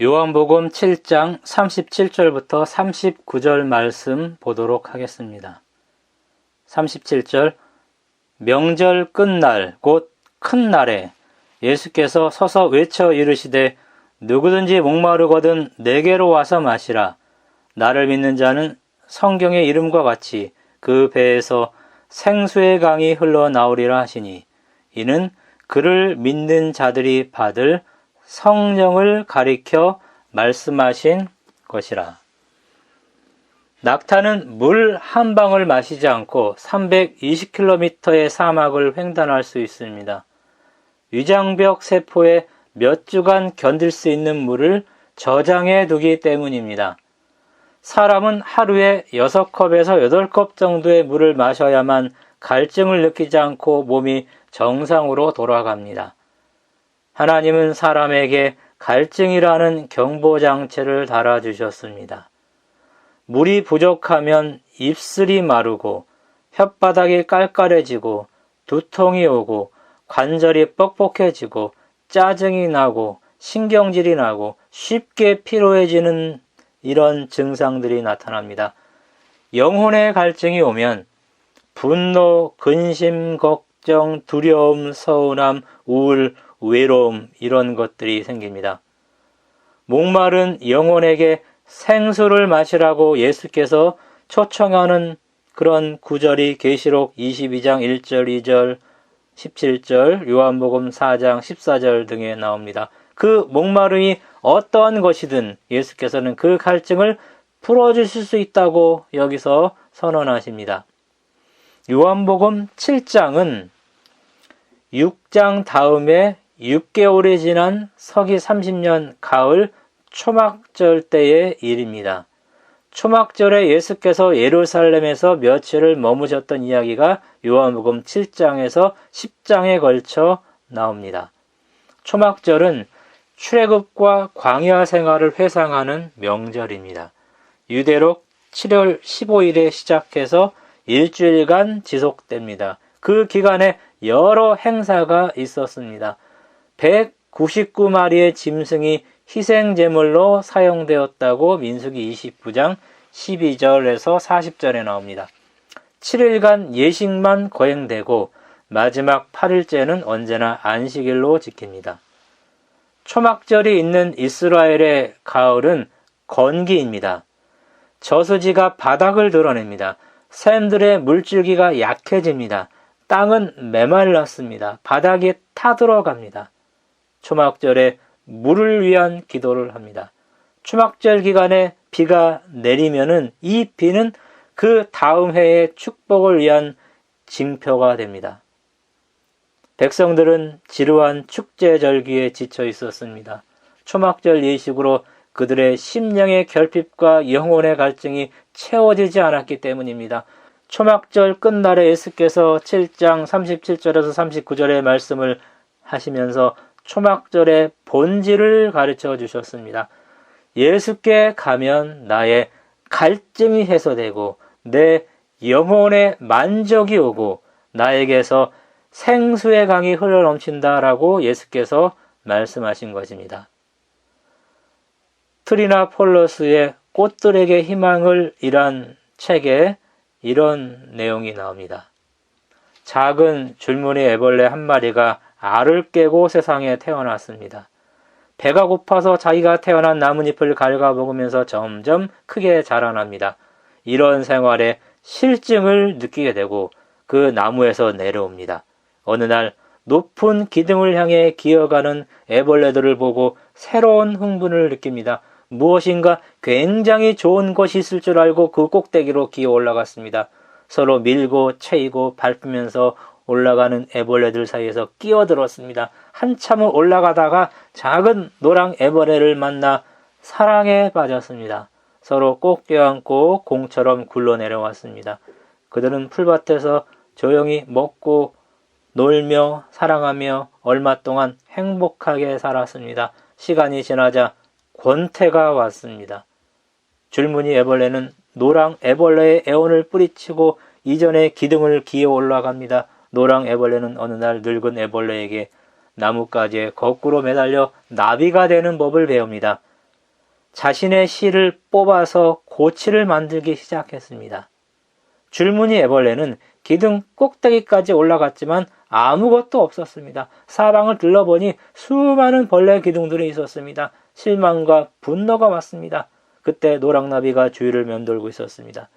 요한복음 7장 37절부터 39절 말씀 보도록 하겠습니다. 37절 명절 끝날 곧 큰 날에 예수께서 서서 외쳐 이르시되 누구든지 목마르거든 내게로 와서 마시라 나를 믿는 자는 성경의 이름과 같이 그 배에서 생수의 강이 흘러나오리라 하시니 이는 그를 믿는 자들이 받을 성령을 가리켜 말씀하신 것이라. 낙타는 물 한 방울 마시지 않고 320km의 사막을 횡단할 수 있습니다. 위장벽 세포에 몇 주간 견딜 수 있는 물을 저장해 두기 때문입니다. 사람은 하루에 6컵에서 8컵 정도의 물을 마셔야만 갈증을 느끼지 않고 몸이 정상으로 돌아갑니다. 하나님은 사람에게 갈증이라는 경보장치를 달아주셨습니다. 물이 부족하면 입술이 마르고 혓바닥이 깔깔해지고 두통이 오고 관절이 뻑뻑해지고 짜증이 나고 신경질이 나고 쉽게 피로해지는 이런 증상들이 나타납니다. 영혼의 갈증이 오면 분노, 근심, 걱정, 두려움, 서운함, 우울, 외로움 이런 것들이 생깁니다. 목마른 영혼에게 생수를 마시라고 예수께서 초청하는 그런 구절이 계시록 22장 1절, 2절, 17절, 요한복음 4장 14절 등에 나옵니다. 그 목마름이 어떠한 것이든 예수께서는 그 갈증을 풀어주실 수 있다고 여기서 선언하십니다. 요한복음 7장은 6장 다음에 6개월이 지난 서기 30년 가을 초막절 때의 일입니다. 초막절에 예수께서 예루살렘에서 며칠을 머무셨던 이야기가 요한복음 7장에서 10장에 걸쳐 나옵니다. 초막절은 출애굽과 광야 생활을 회상하는 명절입니다. 유대록 7월 15일에 시작해서 일주일간 지속됩니다. 그 기간에 여러 행사가 있었습니다. 199마리의 짐승이 희생 제물로 사용되었다고 민수기 29장 12절에서 40절에 나옵니다. 7일간 예식만 거행되고 마지막 8일째는 언제나 안식일로 지킵니다. 초막절이 있는 이스라엘의 가을은 건기입니다. 저수지가 바닥을 드러냅니다. 샘들의 물줄기가 약해집니다. 땅은 메말랐습니다. 바닥이 타들어갑니다. 초막절에 물을 위한 기도를 합니다. 초막절 기간에 비가 내리면은 이 비는 그 다음 해의 축복을 위한 징표가 됩니다. 백성들은 지루한 축제 절기에 지쳐 있었습니다. 초막절 예식으로 그들의 심령의 결핍과 영혼의 갈증이 채워지지 않았기 때문입니다. 초막절 끝날에 예수께서 7장 37절에서 39절의 말씀을 하시면서 초막절의 본질을 가르쳐 주셨습니다. 예수께 가면 나의 갈증이 해소되고 내 영혼의 만족이 오고 나에게서 생수의 강이 흘러 넘친다라고 예수께서 말씀하신 것입니다. 트리나 폴러스의 꽃들에게 희망을 이란 책에 이런 내용이 나옵니다. 작은 줄무늬 애벌레 한 마리가 알을 깨고 세상에 태어났습니다. 배가 고파서 자기가 태어난 나뭇잎을 갉아 먹으면서 점점 크게 자라납니다. 이런 생활에 실증을 느끼게 되고 그 나무에서 내려옵니다. 어느 날 높은 기둥을 향해 기어가는 애벌레들을 보고 새로운 흥분을 느낍니다. 무엇인가 굉장히 좋은 것이 있을 줄 알고 그 꼭대기로 기어 올라갔습니다. 서로 밀고 채이고 밟으면서 올라가는 애벌레들 사이에서 끼어들었습니다. 한참을 올라가다가 작은 노랑 애벌레를 만나 사랑에 빠졌습니다. 서로 꼭 껴안고 공처럼 굴러 내려왔습니다. 그들은 풀밭에서 조용히 먹고 놀며 사랑하며 얼마 동안 행복하게 살았습니다. 시간이 지나자 권태가 왔습니다. 줄무늬 애벌레는 노랑 애벌레의 애원을 뿌리치고 이전의 기둥을 기어 올라갑니다. 노랑 애벌레는 어느 날 늙은 애벌레에게 나뭇가지에 거꾸로 매달려 나비가 되는 법을 배웁니다. 자신의 씨를 뽑아서 고치를 만들기 시작했습니다. 줄무늬 애벌레는 기둥 꼭대기까지 올라갔지만 아무것도 없었습니다. 사방을 둘러보니 수많은 벌레 기둥들이 있었습니다. 실망과 분노가 왔습니다. 그때 노랑나비가 주위를 맴돌고 있었습니다.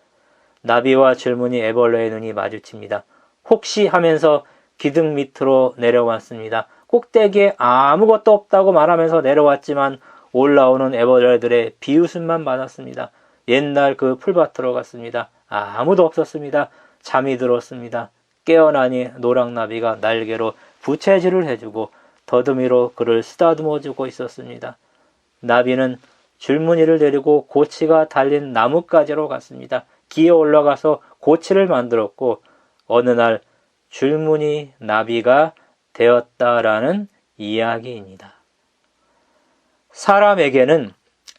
나비와 줄무늬 애벌레의 눈이 마주칩니다. 혹시 하면서 기둥 밑으로 내려왔습니다. 꼭대기에 아무것도 없다고 말하면서 내려왔지만 올라오는 애벌레들의 비웃음만 받았습니다. 옛날 그 풀밭으로 갔습니다. 아무도 없었습니다. 잠이 들었습니다. 깨어나니 노랑나비가 날개로 부채질을 해주고 더듬이로 그를 쓰다듬어 주고 있었습니다. 나비는 줄무늬를 데리고 고치가 달린 나뭇가지로 갔습니다. 기어 올라가서 고치를 만들었고 어느 날 줄무늬 나비가 되었다라는 이야기입니다. 사람에게는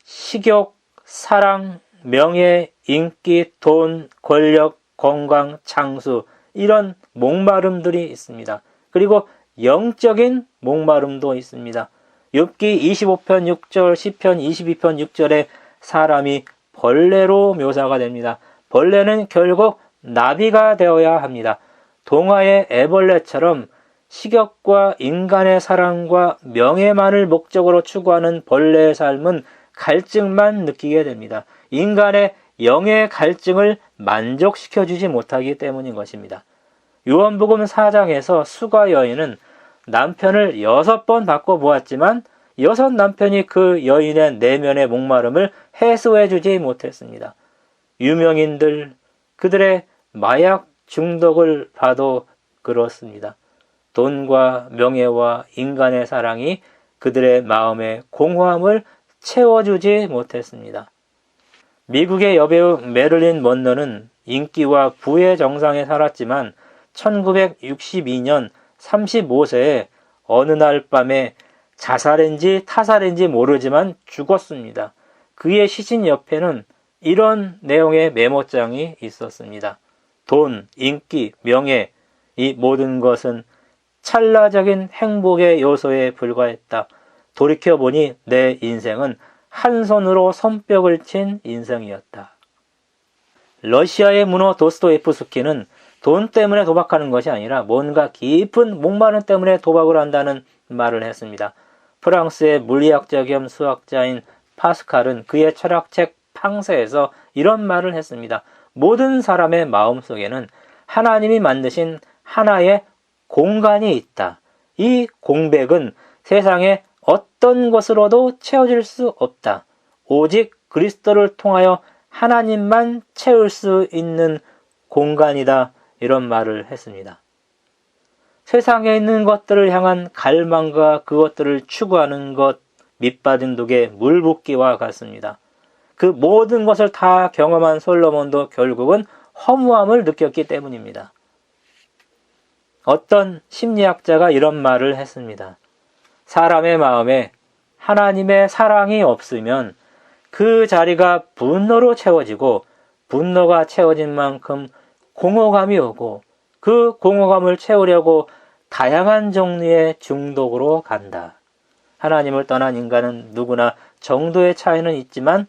식욕, 사랑, 명예, 인기, 돈, 권력, 건강, 장수 이런 목마름들이 있습니다. 그리고 영적인 목마름도 있습니다. 욥기 25편 6절, 10편 22편 6절에 사람이 벌레로 묘사가 됩니다. 벌레는 결국 나비가 되어야 합니다. 동화의 애벌레처럼 식욕과 인간의 사랑과 명예만을 목적으로 추구하는 벌레의 삶은 갈증만 느끼게 됩니다. 인간의 영의 갈증을 만족시켜주지 못하기 때문인 것입니다. 요한복음 4장에서 수가 여인은 남편을 여섯 번 바꿔보았지만 여섯 남편이 그 여인의 내면의 목마름을 해소해주지 못했습니다. 유명인들, 그들의 마약 중독을 봐도 그렇습니다. 돈과 명예와 인간의 사랑이 그들의 마음의 공허함을 채워주지 못했습니다. 미국의 여배우 메릴린 먼너는 인기와 부의 정상에 살았지만 1962년 35세에 어느 날 밤에 자살인지 타살인지 모르지만 죽었습니다. 그의 시신 옆에는 이런 내용의 메모장이 있었습니다. 돈, 인기, 명예, 이 모든 것은 찰나적인 행복의 요소에 불과했다. 돌이켜보니 내 인생은 한 손으로 손뼉을 친 인생이었다. 러시아의 문호 도스토예프스키는 돈 때문에 도박하는 것이 아니라 뭔가 깊은 목마름 때문에 도박을 한다는 말을 했습니다. 프랑스의 물리학자 겸 수학자인 파스칼은 그의 철학책 팡세에서 이런 말을 했습니다. 모든 사람의 마음 속에는 하나님이 만드신 하나의 공간이 있다. 이 공백은 세상에 어떤 것으로도 채워질 수 없다. 오직 그리스도를 통하여 하나님만 채울 수 있는 공간이다. 이런 말을 했습니다. 세상에 있는 것들을 향한 갈망과 그것들을 추구하는 것, 밑빠진 독에 물 붓기와 같습니다. 그 모든 것을 다 경험한 솔로몬도 결국은 허무함을 느꼈기 때문입니다. 어떤 심리학자가 이런 말을 했습니다. 사람의 마음에 하나님의 사랑이 없으면 그 자리가 분노로 채워지고 분노가 채워진 만큼 공허감이 오고 그 공허감을 채우려고 다양한 종류의 중독으로 간다. 하나님을 떠난 인간은 누구나 정도의 차이는 있지만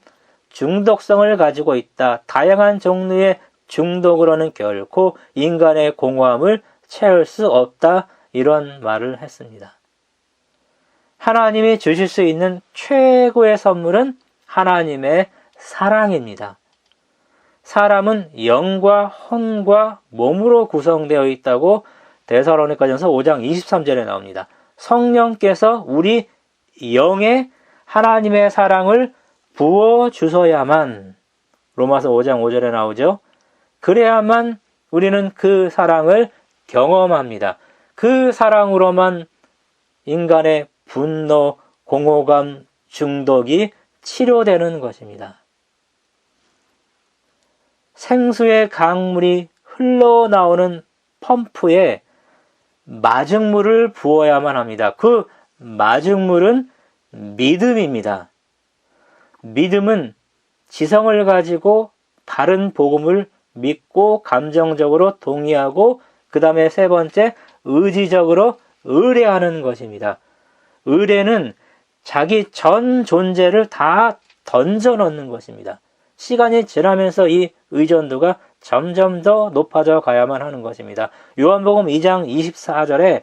중독성을 가지고 있다. 다양한 종류의 중독으로는 결코 인간의 공허함을 채울 수 없다. 이런 말을 했습니다. 하나님이 주실 수 있는 최고의 선물은 하나님의 사랑입니다. 사람은 영과 혼과 몸으로 구성되어 있다고 대사로니까전서 5장 23절에 나옵니다. 성령께서 우리 영에 하나님의 사랑을 부어 주셔야만 로마서 5장 5절에 나오죠. 그래야만 우리는 그 사랑을 경험합니다. 그 사랑으로만 인간의 분노, 공허감, 중독이 치료되는 것입니다. 생수의 강물이 흘러나오는 펌프에 마중물을 부어야만 합니다. 그 마중물은 믿음입니다. 믿음은 지성을 가지고 다른 복음을 믿고 감정적으로 동의하고 그 다음에 세 번째 의지적으로 의뢰하는 것입니다. 의뢰는 자기 전 존재를 다 던져 넣는 것입니다. 시간이 지나면서 이 의존도가 점점 더 높아져 가야만 하는 것입니다. 요한복음 2장 24절에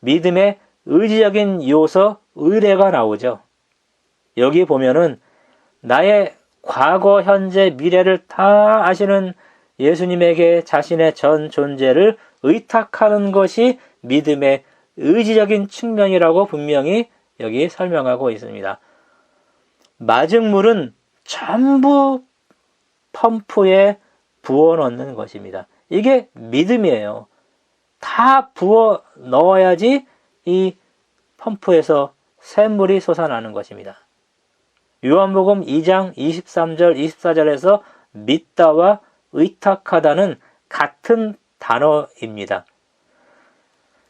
믿음의 의지적인 요소 의뢰가 나오죠. 여기 보면은 나의 과거, 현재, 미래를 다 아시는 예수님에게 자신의 전 존재를 의탁하는 것이 믿음의 의지적인 측면이라고 분명히 여기 설명하고 있습니다. 마증물은 전부 펌프에 부어 넣는 것입니다. 이게 믿음이에요. 다 부어 넣어야지 이 펌프에서 샘물이 솟아나는 것입니다. 요한복음 2장 23절 24절에서 믿다와 의탁하다는 같은 단어입니다.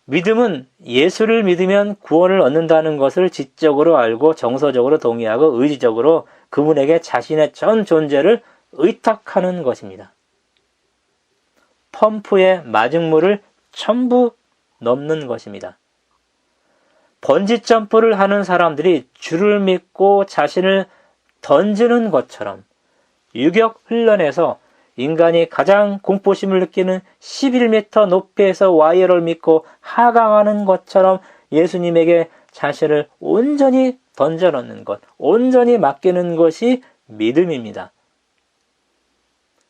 믿음은 예수를 믿으면 구원을 얻는다는 것을 지적으로 알고 정서적으로 동의하고 의지적으로 그분에게 자신의 전 존재를 의탁하는 것입니다. 펌프에 마중물을 전부 넘는 것입니다. 번지 점프를 하는 사람들이 줄을 믿고 자신을 던지는 것처럼 유격 훈련에서 인간이 가장 공포심을 느끼는 11m 높이에서 와이어를 믿고 하강하는 것처럼 예수님에게 자신을 온전히 던져 넣는 것, 온전히 맡기는 것이 믿음입니다.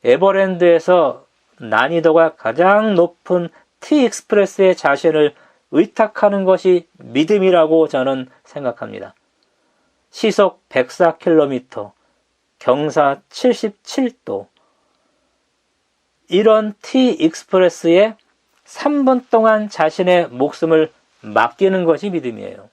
에버랜드에서 난이도가 가장 높은 T 익스프레스의 자신을 의탁하는 것이 믿음이라고 저는 생각합니다. 시속 104km, 경사 77도, 이런 T 익스프레스에 3분 동안 자신의 목숨을 맡기는 것이 믿음이에요.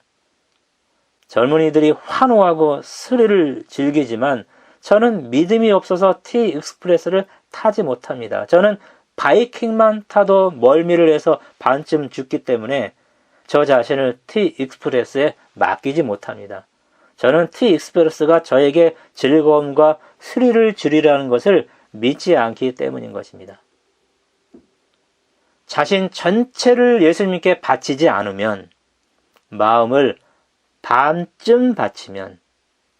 젊은이들이 환호하고 스릴을 즐기지만 저는 믿음이 없어서 T 익스프레스를 타지 못합니다. 저는 바이킹만 타도 멀미를 해서 반쯤 죽기 때문에 저 자신을 T 익스프레스에 맡기지 못합니다. 저는 T 익스프레스가 저에게 즐거움과 스릴을 주리라는 것을 믿지 않기 때문인 것입니다. 자신 전체를 예수님께 바치지 않으면 마음을 반쯤 바치면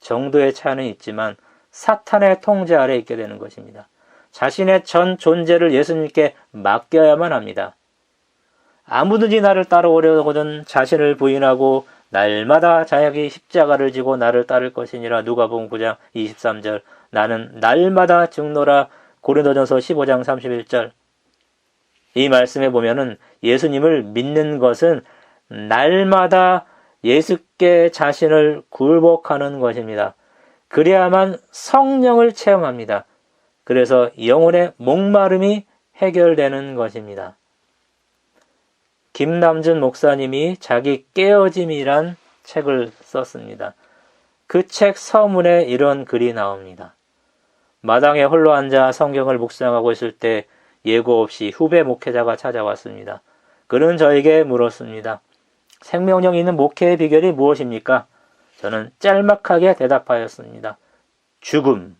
정도의 차이는 있지만 사탄의 통제 아래 있게 되는 것입니다. 자신의 전 존재를 예수님께 맡겨야만 합니다. 아무든지 나를 따라오려거든 자신을 부인하고 날마다 자기 십자가를 지고 나를 따를 것이니라 누가복음 9장 23절 나는 날마다 죽노라 고린도전서 15장 31절 이 말씀에 보면은 예수님을 믿는 것은 날마다 예수께 자신을 굴복하는 것입니다. 그래야만 성령을 체험합니다. 그래서 영혼의 목마름이 해결되는 것입니다. 김남준 목사님이 자기 깨어짐이란 책을 썼습니다. 그 책 서문에 이런 글이 나옵니다. 마당에 홀로 앉아 성경을 묵상하고 있을 때 예고 없이 후배 목회자가 찾아왔습니다. 그는 저에게 물었습니다. 생명력 있는 목회의 비결이 무엇입니까? 저는 짤막하게 대답하였습니다. 죽음.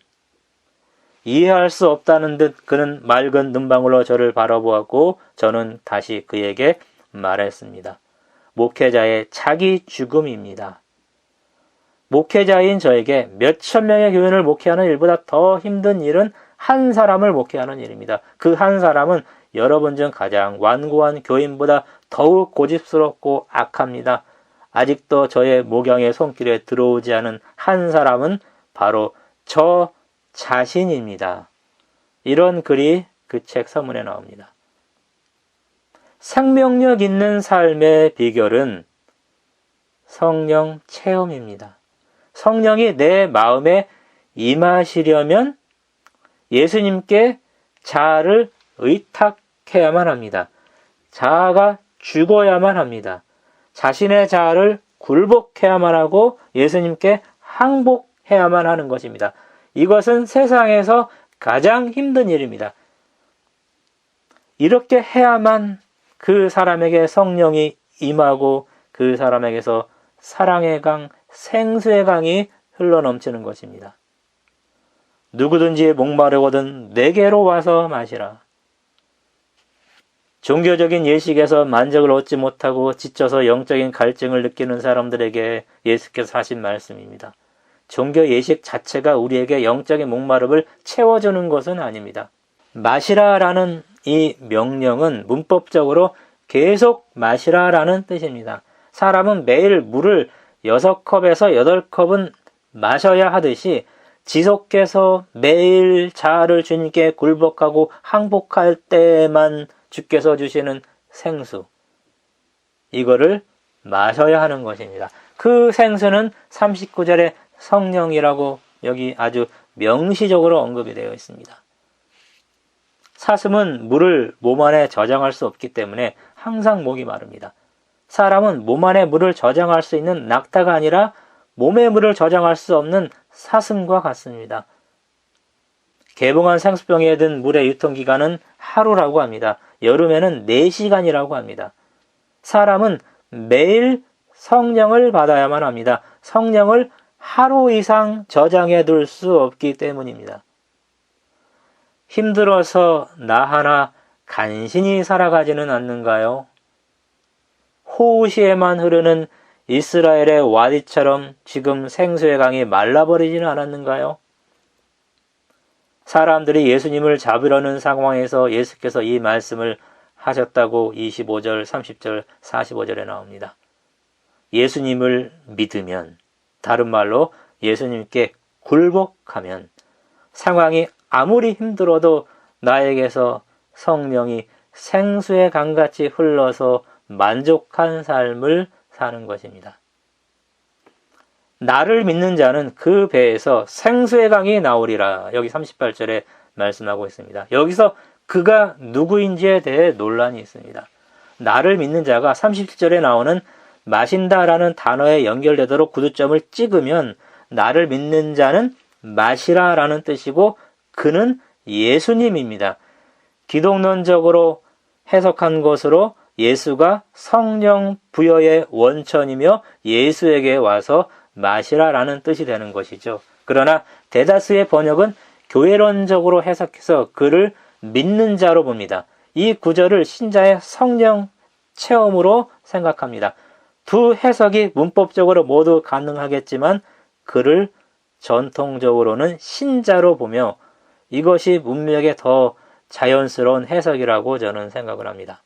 이해할 수 없다는 듯 그는 맑은 눈방울로 저를 바라보았고 저는 다시 그에게 말했습니다. 목회자의 자기 죽음입니다. 목회자인 저에게 몇천 명의 교인을 목회하는 일보다 더 힘든 일은 한 사람을 목회하는 일입니다. 그 한 사람은 여러분 중 가장 완고한 교인보다 더욱 고집스럽고 악합니다. 아직도 저의 목양의 손길에 들어오지 않은 한 사람은 바로 저 자신입니다. 이런 글이 그 책 서문에 나옵니다. 생명력 있는 삶의 비결은 성령 체험입니다. 성령이 내 마음에 임하시려면 예수님께 자아를 의탁해야만 합니다. 자아가 죽어야만 합니다. 자신의 자아를 굴복해야만 하고 예수님께 항복해야만 하는 것입니다. 이것은 세상에서 가장 힘든 일입니다. 이렇게 해야만 그 사람에게 성령이 임하고 그 사람에게서 사랑의 강, 생수의 강이 흘러넘치는 것입니다. 누구든지 목마르거든 내게로 와서 마시라. 종교적인 예식에서 만족을 얻지 못하고 지쳐서 영적인 갈증을 느끼는 사람들에게 예수께서 하신 말씀입니다. 종교 예식 자체가 우리에게 영적인 목마름을 채워주는 것은 아닙니다. 마시라라는 이 명령은 문법적으로 계속 마시라라는 뜻입니다. 사람은 매일 물을 6컵에서 8컵은 마셔야 하듯이 지속해서 매일 자아를 주님께 굴복하고 항복할 때만 주께서 주시는 생수. 이거를 마셔야 하는 것입니다. 그 생수는 39절에 성령이라고 여기 아주 명시적으로 언급이 되어 있습니다. 사슴은 물을 몸 안에 저장할 수 없기 때문에 항상 목이 마릅니다. 사람은 몸 안에 물을 저장할 수 있는 낙타가 아니라 몸에 물을 저장할 수 없는 사슴과 같습니다. 개봉한 생수병에 든 물의 유통기간은 하루라고 합니다. 여름에는 4시간이라고 합니다. 사람은 매일 성령을 받아야만 합니다. 성령을 하루 이상 저장해 둘 수 없기 때문입니다. 힘들어서 나 하나 간신히 살아가지는 않는가요? 호우시에만 흐르는 이스라엘의 와디처럼 지금 생수의 강이 말라버리지는 않았는가요? 사람들이 예수님을 잡으려는 상황에서 예수께서 이 말씀을 하셨다고 25절, 30절, 45절에 나옵니다. 예수님을 믿으면, 다른 말로 예수님께 굴복하면 상황이 아무리 힘들어도 나에게서 성령이 생수의 강같이 흘러서 만족한 삶을 사는 것입니다. 나를 믿는 자는 그 배에서 생수의 강이 나오리라. 여기 38절에 말씀하고 있습니다. 여기서 그가 누구인지에 대해 논란이 있습니다. 나를 믿는 자가 37절에 나오는 마신다라는 단어에 연결되도록 구두점을 찍으면 나를 믿는 자는 마시라라는 뜻이고 그는 예수님입니다. 기독론적으로 해석한 것으로 예수가 성령 부여의 원천이며 예수에게 와서 마시라라는 뜻이 되는 것이죠. 그러나 대다수의 번역은 교회론적으로 해석해서 그를 믿는 자로 봅니다. 이 구절을 신자의 성령 체험으로 생각합니다. 두 해석이 문법적으로 모두 가능하겠지만 그를 전통적으로는 신자로 보며 이것이 문맥에 더 자연스러운 해석이라고 저는 생각을 합니다.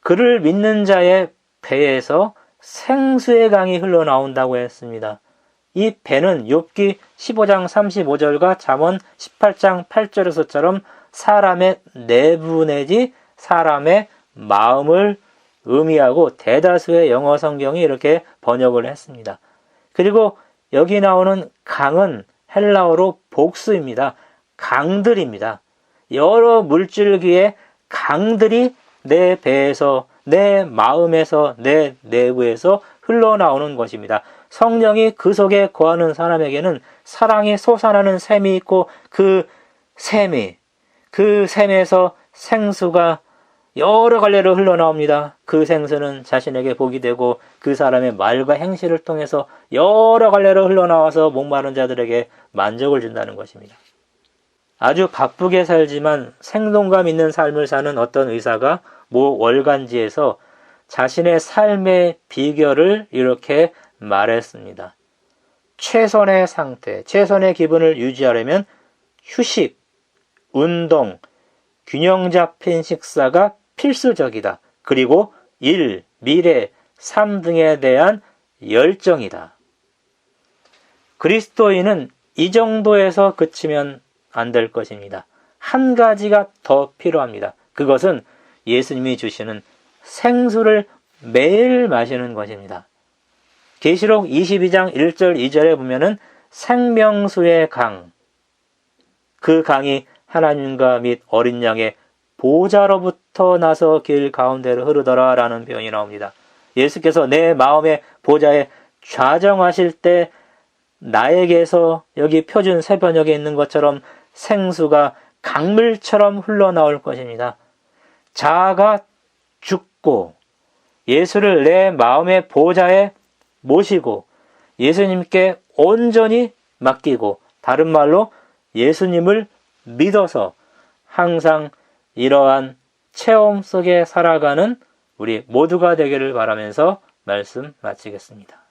그를 믿는 자의 배에서 생수의 강이 흘러나온다고 했습니다. 이 배는 욥기 15장 35절과 잠언 18장 8절에서처럼 사람의 내부 내지 사람의 마음을 의미하고 대다수의 영어 성경이 이렇게 번역을 했습니다. 그리고 여기 나오는 강은 헬라어로 복수입니다. 강들입니다. 여러 물줄기의 강들이 내 배에서, 내 마음에서, 내 내부에서 흘러나오는 것입니다. 성령이 그 속에 거하는 사람에게는 사랑이 솟아나는 샘이 있고 그 샘이, 그 샘에서 생수가 여러 갈래로 흘러나옵니다. 그 생수는 자신에게 복이 되고 그 사람의 말과 행실을 통해서 여러 갈래로 흘러나와서 목마른 자들에게 만족을 준다는 것입니다. 아주 바쁘게 살지만 생동감 있는 삶을 사는 어떤 의사가 모 월간지에서 자신의 삶의 비결을 이렇게 말했습니다. 최선의 상태, 최선의 기분을 유지하려면 휴식, 운동, 균형 잡힌 식사가 필수적이다. 그리고 일, 미래, 삶 등에 대한 열정이다. 그리스도인은 이 정도에서 그치면 안 될 것입니다. 한 가지가 더 필요합니다. 그것은 예수님이 주시는 생수를 매일 마시는 것입니다. 계시록 22장 1절 2절에 보면은 생명수의 강, 그 강이 하나님과 및 어린 양의 보좌로부터 나서 길 가운데로 흐르더라 라는 표현이 나옵니다. 예수께서 내 마음의 보좌에 좌정하실 때 나에게서 여기 표준 새번역에 있는 것처럼 생수가 강물처럼 흘러나올 것입니다. 자아가 죽고 예수를 내 마음의 보좌에 모시고 예수님께 온전히 맡기고 다른 말로 예수님을 믿어서 항상 이러한 체험 속에 살아가는 우리 모두가 되기를 바라면서 말씀 마치겠습니다.